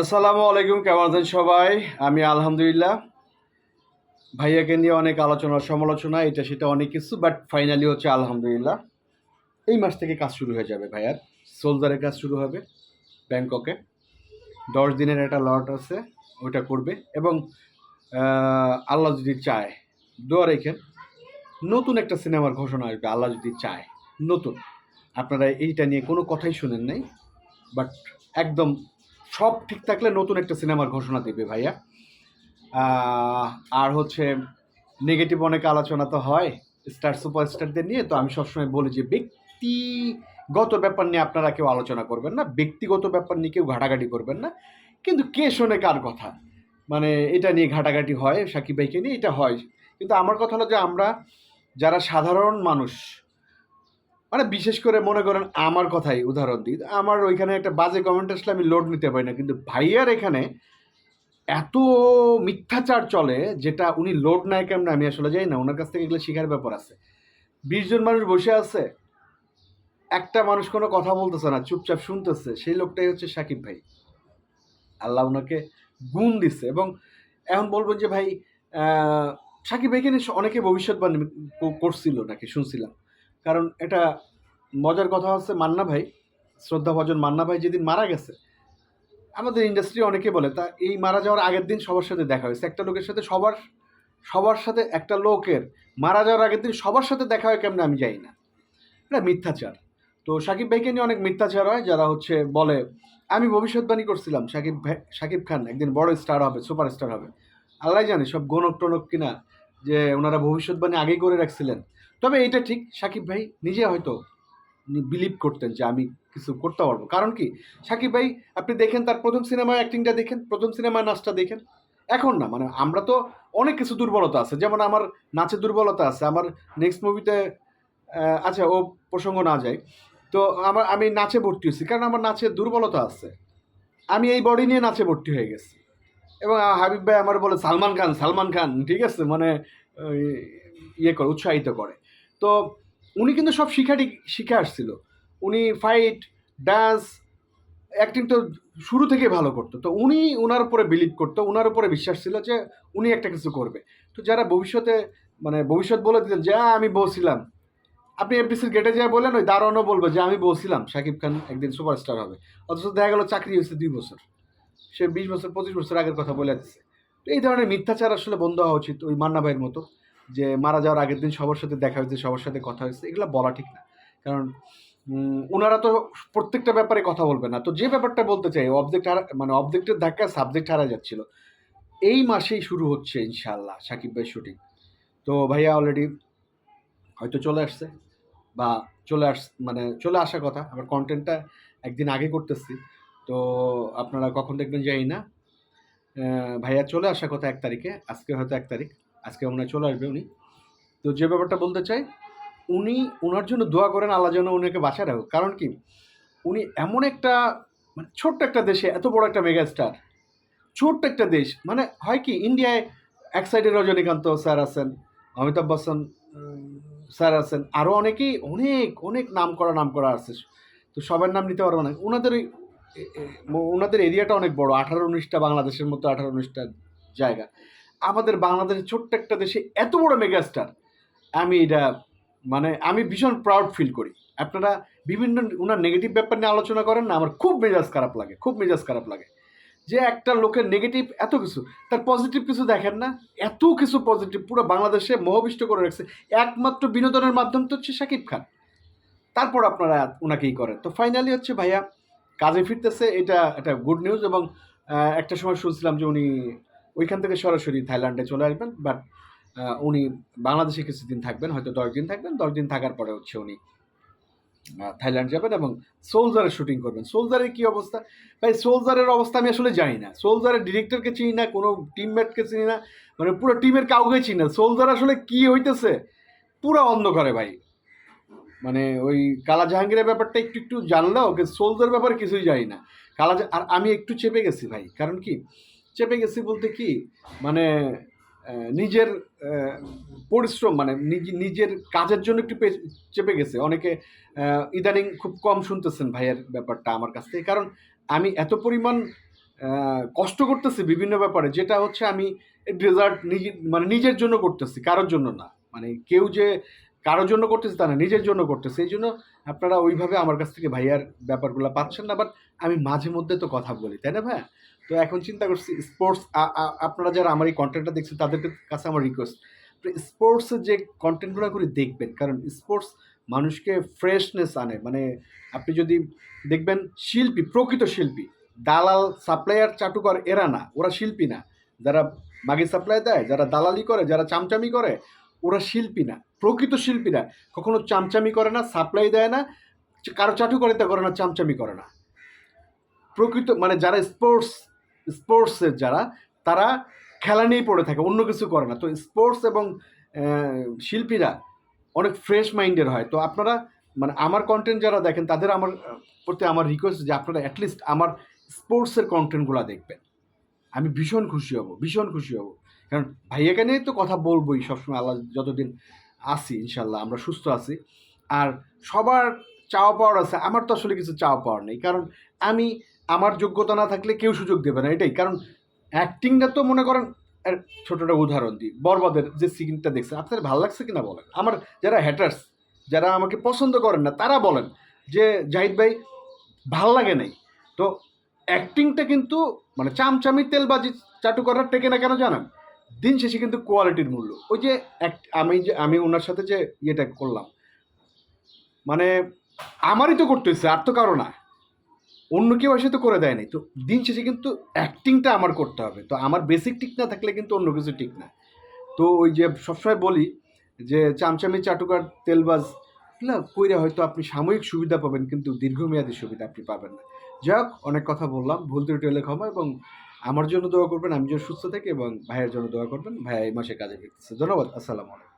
আসসালামু আলাইকুম, কেমন আছেন সবাই? আমি আলহামদুলিল্লাহ। ভাইয়াকে নিয়ে অনেক আলোচনা, সমালোচনা, এটা সেটা অনেক কিছু বাট ফাইনালি হচ্ছে আলহামদুলিল্লাহ। এই মাস থেকে কাজ শুরু হয়ে যাবে ভাইয়ার সোলজারের কাজ শুরু হবে ব্যাংককে। দশ দিনের একটা লট আছে, ওইটা করবে। এবং আল্লাহ যদি চায়, দোয়া রেখেন, নতুন একটা সিনেমার ঘোষণা আসবে, আল্লাহ যদি চায়, নতুন। আপনারা এইটা নিয়ে কোনো কথাই শুনেন নাই বাট একদম সব ঠিক থাকলে নতুন একটা সিনেমার ঘোষণা দেবে ভাইয়া। আর হচ্ছে নেগেটিভ অনেক আলোচনা তো হয় স্টার সুপারস্টারদের নিয়ে, তো আমি সবসময় বলি যে ব্যক্তিগত ব্যাপার নিয়ে আপনারা কেউ আলোচনা করবেন না, ব্যক্তিগত ব্যাপার নিয়ে কেউ ঘাটাঘাটি করবেন না। কিন্তু কে শোনে কার কথা? মানে এটা নিয়ে ঘাটাঘাটি হয়, সাকিব ভাইকে নিয়ে এটা হয়। কিন্তু আমার কথা হলো যে আমরা যারা সাধারণ মানুষ মানে বিশেষ করে মনে করেন আমার কথাই, উদাহরণ দিই। আমার ওইখানে একটা বাজে কমেন্ট আসলে আমি লোড নিতে পারি না, কিন্তু ভাইয়ার এখানে এত মিথ্যাচার চলে যেটা উনি লোড নেয় কেমন আমি আসলে যাই না, ওনার কাছ থেকে এগুলো শেখার ব্যাপার আছে। বিশ জন মানুষ বসে আছে, একটা মানুষ কোনো কথা বলতেছে না, চুপচাপ শুনতেছে, সেই লোকটাই হচ্ছে সাকিব ভাই। আল্লাহ ওনাকে গুণ দিচ্ছে এবং এখন বলব যে ভাই সাকিব ভাইকে অনেকে ভবিষ্যৎবাণী করছিল নাকি শুনছিলাম। কারণ এটা মজার কথা হচ্ছে মান্না ভাই, শ্রদ্ধা ভজন মান্না ভাই যেদিন মারা গেছে, আমাদের ইন্ডাস্ট্রি অনেকে বলে, তা এই মারা যাওয়ার আগের দিন সবার সাথে দেখা হয়েছে। একটা লোকের সাথে সবার সবার সাথে একটা লোকের মারা যাওয়ার আগের দিন সবার সাথে দেখা হয় কেমন আমি যাই না। এটা মিথ্যাচার। তো সাকিব ভাইকে নিয়ে অনেক মিথ্যাচার হয়, যারা হচ্ছে বলে, আমি ভবিষ্যৎবাণী করছিলাম, সাকিব ভাই সাকিব খান একদিন বড় স্টার হবে সুপার স্টার হবে। আল্লাহ জানে সব গণক টনক কিনা, যে ওনারা ভবিষ্যৎবাণী আগেই করে রাখছিলেন। তবে এটা ঠিক, সাকিব ভাই নিজে হয়তো বিলিভ করতেন যে আমি কিছু করতে পারব। কারণ কি? সাকিব ভাই, আপনি দেখেন তার প্রথম সিনেমায় অ্যাক্টিংটা দেখেন, প্রথম সিনেমায় নাচটা দেখেন। এখন না মানে আমরা তো অনেক কিছু দুর্বলতা আছে। যেমন আমার নাচের দুর্বলতা আছে, আমার নেক্সট মুভিতে আচ্ছা ও প্রসঙ্গ না যায়। তো আমার, আমি নাচে ভর্তি হয়েছি, কারণ আমার নাচের দুর্বলতা আছে। আমি এই বডি নিয়ে নাচে ভর্তি হয়ে গেছি। এবং হাবিব ভাই আমার বলে, সালমান খান সালমান খান, ঠিক আছে? মানে ইয়ে করে, উৎসাহিত করে। তো উনি কিন্তু সব শিখাটি শিখে আসছিল। উনি ফাইট ডান্স অ্যাক্টিং তো শুরু থেকে ভালো করতো। তো উনি ওনার উপরে বিলিভ করতো ওনার উপরে বিশ্বাস ছিল যে উনি একটা কিছু করবে। তো যারা ভবিষ্যতে মানে ভবিষ্যৎ বলে দিতেন যে "আহ, আমি বলছিলাম। আপনি এফডিসির গেটে যা বললেন ওই দারোয়ানও বলবে যে আমি বলছিলাম শাকিব খান একদিন সুপারস্টার হবে। অথচ দেখা গেল চাকরি হয়েছে দুই বছর। সে বিশ বছর পঁচিশ বছর আগের কথা বলে দিচ্ছে তো এই ধরনের মিথ্যাচার আসলে বন্ধ হওয়া উচিত ওই মান্না ভাইয়ের মতো। যে মারা যাওয়ার আগের দিন সবার সাথে দেখা হয়েছে, সবার সাথে কথা হয়েছে, এগুলো বলা ঠিক না। কারণ ওনারা তো প্রত্যেকটা ব্যাপারে কথা বলবে না। তো যে ব্যাপারটা বলতে চাই অবজেক্ট হারা মানে অবজেক্টের ধাক্কা সাবজেক্ট হারা যাচ্ছিল। এই মাসেই শুরু হচ্ছে ইনশাআল্লাহ সাকিব ভাই শুটিং তো ভাইয়া অলরেডি হয়তো চলে আসছে বা চলে আস মানে চলে আসার কথা, আবার কন্টেন্টটা একদিন আগে করতেছি। তো আপনারা কখন দেখবেন জানি না। ভাইয়া চলে আসার কথা এক তারিখে, আজকে হয়তো এক তারিখ। আজকে মনে চলে আসবে উনি। তো যে ব্যাপারটা বলতে চাই, উনি ওনার জন্য দোয়া করেন আল্লাহ যেন উনাকে বাঁচায় রাখুক। কারণ কি? উনি এমন একটা মানে ছোট্ট একটা দেশে, এত বড় একটা মেগা স্টার ছোট্ট একটা দেশ। মানে হয় কি, ইন্ডিয়ায় এক সাইডে রজনীকান্ত স্যার আছেন, অমিতাভ বচ্চন স্যার আছেন আরও অনেকেই অনেক অনেক নাম করা নাম করা আছে। তো সবার নাম নিতে পারব না। ওনাদের ওনাদের এরিয়াটা অনেক বড়, আঠারো উনিশটা, বাংলাদেশের মতো আঠারো উনিশটা জায়গা। আমাদের বাংলাদেশের ছোট্ট একটা দেশে এত বড় মেগাস্টার, আমি এটা মানে আমি ভীষণ প্রাউড ফিল করি। আপনারা বিভিন্ন ওনার নেগেটিভ ব্যাপার নিয়ে আলোচনা করেন না, আমার খুব মেজাজ খারাপ লাগে, খুব মেজাজ খারাপ লাগে। যে একটা লোকের নেগেটিভ এত কিছু, তার পজিটিভ কিছু দেখেন না, এত কিছু পজিটিভ পুরো বাংলাদেশে মোহবিষ্ট করে রাখছে। একমাত্র বিনোদনের মাধ্যম তো হচ্ছে শাকিব খান। তারপর আপনারা ওনাকেই করেন। তো ফাইনালি হচ্ছে ভাইয়া, কাজে ফিরতেছে, এটা একটা গুড নিউজ এবং একটা সময় শুনছিলাম যে উনি ওইখান থেকে সরাসরি থাইল্যান্ডে চলে আসবেন বাট উনি বাংলাদেশে কিছুদিন থাকবেন, হয়তো দশ দিন থাকবেন, দশ দিন থাকার পরে হচ্ছে উনি থাইল্যান্ড যাবেন এবং সোলজারের শুটিং করবেন। সোলজারের কি অবস্থা? ভাই সোলজারের অবস্থা আমি আসলে জানি না। সোলজারের ডিরেক্টরকে চিনি না, কোনো টিমমেটকে চিনি না মানে পুরো টিমের কাউকে চিনি না। সোলজার আসলে কি হইতেছে? পুরো অন্ধকারে ভাই। মানে ওই কালা জাহাঙ্গীরের ব্যাপারটা একটু একটু জানলেও ওকে সোলজার ব্যাপারে কিছুই জানি না। কালা আর আমি একটু চেপে গেছি ভাই, কারণ কি? চেপে গেছি বলতে কি? মানে নিজের পরিশ্রম মানে নিজ- নিজের কাজের জন্য একটু চেপে গেছে। অনেকে ইদানিং খুব কম শুনতেছেন ভাইয়ের ব্যাপারটা আমার কাছ থেকে। কারণ আমি এত পরিমাণ কষ্ট করতেছি বিভিন্ন ব্যাপারে, যেটা হচ্ছে আমি রেজাল্ট নিজে মানে নিজের জন্য করতেছি, কারোর জন্য না। মানে কেউ যে কারোর জন্য করতেছে তা না, নিজের জন্য করতেছে। এই জন্য আপনারা ওইভাবে আমার কাছ থেকে ভাইয়ার ব্যাপারগুলো পাচ্ছেন না বাট আমি মাঝে মধ্যে তো কথা বলি, তাই না ভাই তো এখন চিন্তা করছি স্পোর্টস আপনারা যারা আমার এই কন্টেন্টটা দেখছেন তাদের কাছে আমার রিকোয়েস্ট স্পোর্টসের যে কন্টেন্টগুলো করে দেখবেন, কারণ স্পোর্টস মানুষকে ফ্রেশনেস আনে মানে আপনি যদি দেখবেন শিল্পী, প্রকৃত শিল্পী, দালাল সাপ্লায়ার চাটুকর এরা না, ওরা শিল্পী না। যারা মাগি সাপ্লাই দেয়, যারা দালালি করে, যারা চামচামি করে ওরা শিল্পী না, প্রকৃত শিল্পীরা কখনো চামচামি করে না সাপ্লাই দেয় না, কারও চাটু করে তা করে না, চামচামি করে না। প্রকৃত মানে যারা স্পোর্টস স্পোর্টসের যারা, তারা খেলা নিয়েই পড়ে থাকে, অন্য কিছু করে না। তো স্পোর্টস এবং শিল্পীরা অনেক ফ্রেশ মাইন্ডের হয়। তো আপনারা মানে আমার কন্টেন্ট যারা দেখেন, তাদের আমার, প্রতি আমার রিকোয়েস্ট যে আপনারা অ্যাটলিস্ট আমার স্পোর্টসের কন্টেন্টগুলো দেখবেন। আমি ভীষণ খুশি হব, ভীষণ খুশি হব। কারণ ভাইয়াকে নিয়ে তো কথা বলবোই সবসময় আল্লাহ যতদিন আসি ইনশাল্লাহ আমরা সুস্থ আছি। আর সবার চাওয়া পাওয়ার আছে, আমার তো আসলে কিছু চাওয়া পাওয়ার নেই। কারণ আমি আমার যোগ্যতা না থাকলে কেউ সুযোগ দেবে না, এটাই। কারণ অ্যাক্টিংটা তো মনে করেন, এর ছোট একটা উদাহরণ দিই। বরবাদের যে সিনটা দেখছেন আপনার ভালো লাগছে কিনা বলেন? আমার যারা হ্যাটার্স যারা আমাকে পছন্দ করেন না, তারা বলেন যে, জাহিদ ভাই, ভালো লাগে নাই। তো অ্যাক্টিংটা কিন্তু মানে চামচামি তেলবাজি চাটু করার টেকে না কেন জানেন? দিন শেষে কিন্তু কোয়ালিটির মূল্য। ওই যে এক- আমি যে, আমি ওনার সাথে যে ইয়েটা করলাম মানে আমারই তো করতেছে আর তো কারও না। অন্য কেউ এসে তো করে দেয়নি। তো দিন শেষে কিন্তু অ্যাক্টিংটা আমার করতে হবে। তো আমার বেসিক ঠিক না থাকলে কিন্তু অন্য কিছু ঠিক না। তো ওই যে সবসময় বলি যে, চামচামি চাটুকার তেলবাজ, না, কইরা হয়তো আপনি সাময়িক সুবিধা পাবেন, কিন্তু দীর্ঘমেয়াদী সুবিধা আপনি পাবেন না। যাই হোক, অনেক কথা বললাম। ভুল ত্রুটি হলে ক্ষমা এবং আমার জন্য দোয়া করবেন, আমি যেন সুস্থ থাকি এবং ভাইয়ের জন্য দোয়া করবেন। ভাইয়া এই মাসে কাজে ফিরতেছে। ধন্যবাদ, আসসালামু আলাইকুম।